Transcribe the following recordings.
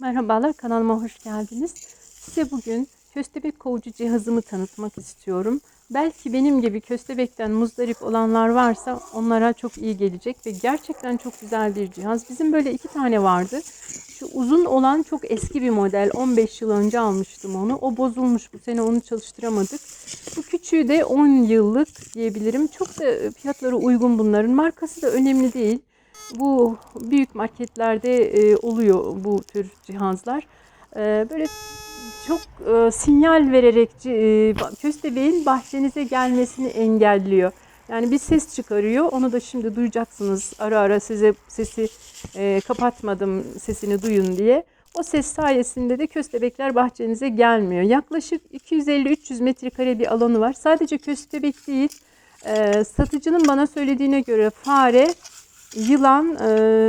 Merhabalar kanalıma hoş geldiniz. Size bugün köstebek kovucu cihazımı tanıtmak istiyorum. Belki benim gibi köstebekten muzdarip olanlar varsa onlara çok iyi gelecek ve gerçekten çok güzel bir cihaz. Bizim böyle iki tane vardı. Şu uzun olan çok eski bir model. 15 yıl önce almıştım onu. O bozulmuş bu sene onu çalıştıramadık. Bu küçüğü de 10 yıllık diyebilirim. Çok da fiyatları uygun bunların. Markası da önemli değil. Bu büyük marketlerde e, oluyor bu tür cihazlar. E, böyle çok e, sinyal vererek e, köstebeğin bahçenize gelmesini engelliyor. Yani bir ses çıkarıyor. Onu da şimdi duyacaksınız. Ara ara size sesi e, kapatmadım sesini duyun diye. O ses sayesinde de köstebekler bahçenize gelmiyor. Yaklaşık 250-300 metrekare bir alanı var. Sadece köstebek değil, e, satıcının bana söylediğine göre fare, yılan e,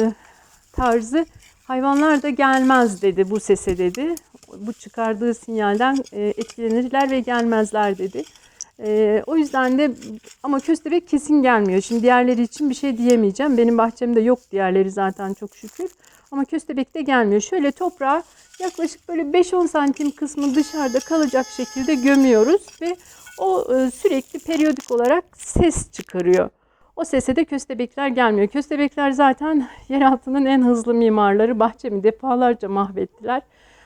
tarzı hayvanlar da gelmez dedi bu sese dedi. Bu çıkardığı sinyalden e, etkilenirler ve gelmezler dedi. E, o yüzden de ama köstebek kesin gelmiyor. Şimdi diğerleri için bir şey diyemeyeceğim. Benim bahçemde yok diğerleri zaten çok şükür. Ama köstebek de gelmiyor. Şöyle toprağa yaklaşık böyle 5-10 santim kısmı dışarıda kalacak şekilde gömüyoruz ve o e, sürekli periyodik olarak ses çıkarıyor. O sese de köstebekler gelmiyor. Köstebekler zaten yeraltının en hızlı mimarları. Bahçemi defalarca mahvettiler.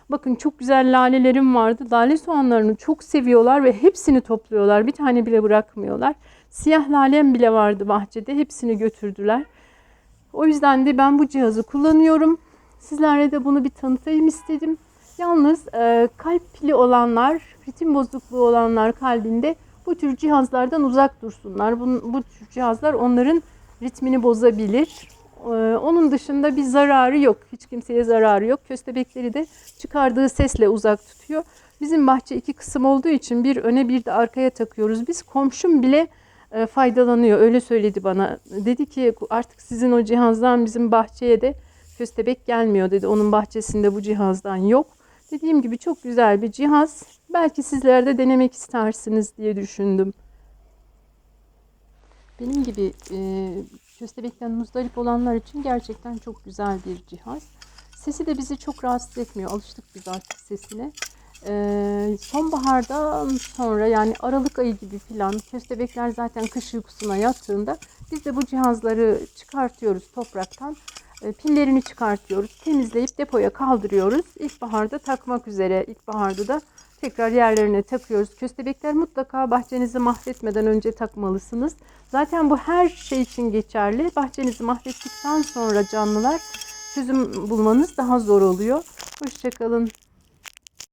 Bakın çok güzel lalelerim vardı. Lale soğanlarını çok seviyorlar ve hepsini topluyorlar. Bir tane bile bırakmıyorlar. Siyah lalem bile vardı bahçede. Hepsini götürdüler. O yüzden de ben bu cihazı kullanıyorum. Sizlerle de bunu bir tanıtayım istedim. Yalnız e, kalp pili olanlar, ritim bozukluğu olanlar kalbinde bu tür cihazlardan uzak dursunlar. Bu, bu tür cihazlar onların ritmini bozabilir. Ee, onun dışında bir zararı yok. Hiç kimseye zararı yok. Köstebekleri de çıkardığı sesle uzak tutuyor. Bizim bahçe iki kısım olduğu için bir öne bir de arkaya takıyoruz. Biz komşum bile e, faydalanıyor. Öyle söyledi bana. Dedi ki artık sizin o cihazdan bizim bahçeye de köstebek gelmiyor dedi. Onun bahçesinde bu cihazdan yok. Dediğim gibi çok güzel bir cihaz. Belki sizler de denemek istersiniz diye düşündüm. Benim gibi e, köstebekten muzdarip olanlar için gerçekten çok güzel bir cihaz. Sesi de bizi çok rahatsız etmiyor. Alıştık biz artık sesine. E, sonbahardan sonra yani Aralık ayı gibi filan köstebekler zaten kış uykusuna yattığında biz de bu cihazları çıkartıyoruz topraktan. E, pillerini çıkartıyoruz. Temizleyip depoya kaldırıyoruz. İlkbaharda takmak üzere. İlkbaharda da tekrar yerlerine takıyoruz. Köstebekler mutlaka bahçenizi mahvetmeden önce takmalısınız. Zaten bu her şey için geçerli. Bahçenizi mahvettikten sonra canlılar çözüm bulmanız daha zor oluyor. Hoşçakalın.